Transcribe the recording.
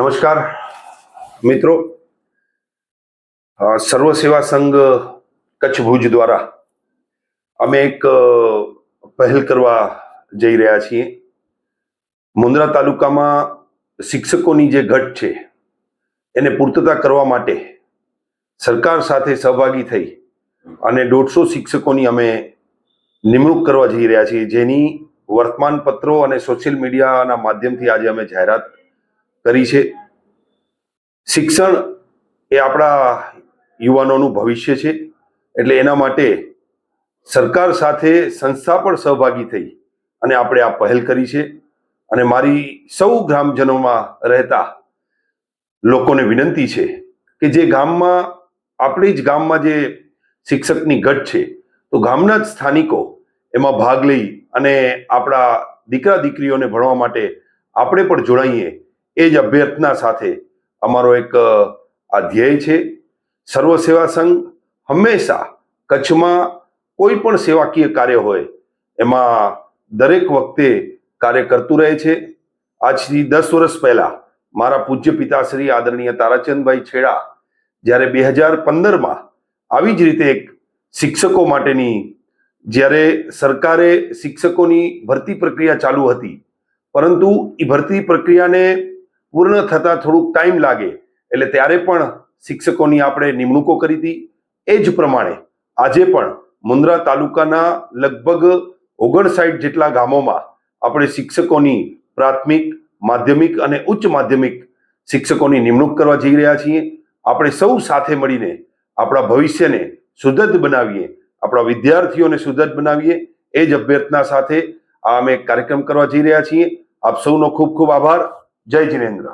નમસ્કાર. મિત્રો સર્વ સેવા સંઘ કચ્છ ભુજ દ્વારા અમે એક પહેલ કરવા જઈ રહ્યા છીએ. મુન્દ્રા તાલુકામાં શિક્ષકોની જે ઘટ છે, એને પૂર્તતા કરવા માટે સરકાર સાથે સહભાગી થઈ અને દોઢસો શિક્ષકોની અમે નિમણૂક કરવા જઈ રહ્યા છીએ. જેની વર્તમાન પત્રો અને સોશિયલ મીડિયાના માધ્યમથી આજે અમે જાહેરાત કરી છે. શિક્ષણ એ આપણા યુવાનોનું ભવિષ્ય છે. એટલે એના માટે સરકાર સાથે સંસ્થા પણ સહભાગી થઈ અને આપણે આ પહેલ કરી છે. અને મારી સૌ ગ્રામજનોમાં રહેતા લોકોને વિનંતી છે કે જે ગામમાં, આપણી જ ગામમાં જે શિક્ષકની ઘટ છે, તો ગામના જ સ્થાનિકો એમાં ભાગ લઈ અને આપણા દીકરા દીકરીઓને ભણવા માટે આપણે પણ જોડાઈએ એ જ અભ્યર્થના સાથે અમારો એક આ ધ્યેય છે. સર્વ સેવા સંઘ હંમેશા કચ્છમાં કોઈ પણ સેવાકીય કાર્ય હોય, એમાં દરેક વખતે કાર્ય કરતું રહે છે. આજથી દસ વર્ષ પહેલા મારા પૂજ્ય પિતાશ્રી આદરણીય તારાચંદભાઈ છેડા જ્યારે બે હજાર પંદરમાં આવી જ રીતે એક શિક્ષકો માટેની, જ્યારે સરકારે શિક્ષકોની ભરતી પ્રક્રિયા ચાલુ હતી, પરંતુ એ ભરતી પ્રક્રિયાને પૂર્ણ થતાં થોડુંક ટાઈમ લાગે. એટલે ત્યારે પણ શિક્ષકોની આપણે નિમણૂકો કરી હતી. એ જ પ્રમાણે આજે પણ મુન્દ્રા તાલુકાના લગભગ ઓગણસાઠ જેટલા ગામોમાં આપણે શિક્ષકોની પ્રાથમિક, માધ્યમિક અને ઉચ્ચ માધ્યમિક શિક્ષકોની નિમણૂક કરવા જઈ રહ્યા છીએ. આપણે સૌ સાથે મળીને આપણા ભવિષ્યને સુદ્ધ બનાવીએ, આપણા વિદ્યાર્થીઓને સુદૃઢ બનાવીએ. એ જ અભ્યર્થના સાથે આ અમે કાર્યક્રમ કરવા જઈ રહ્યા છીએ. આપ સૌનો ખૂબ ખૂબ આભાર. જય જિનેન્દ્ર